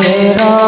मेरा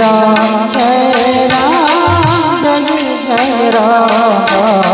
राम जय राम जय राम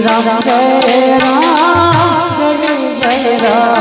राम जय राम जय राम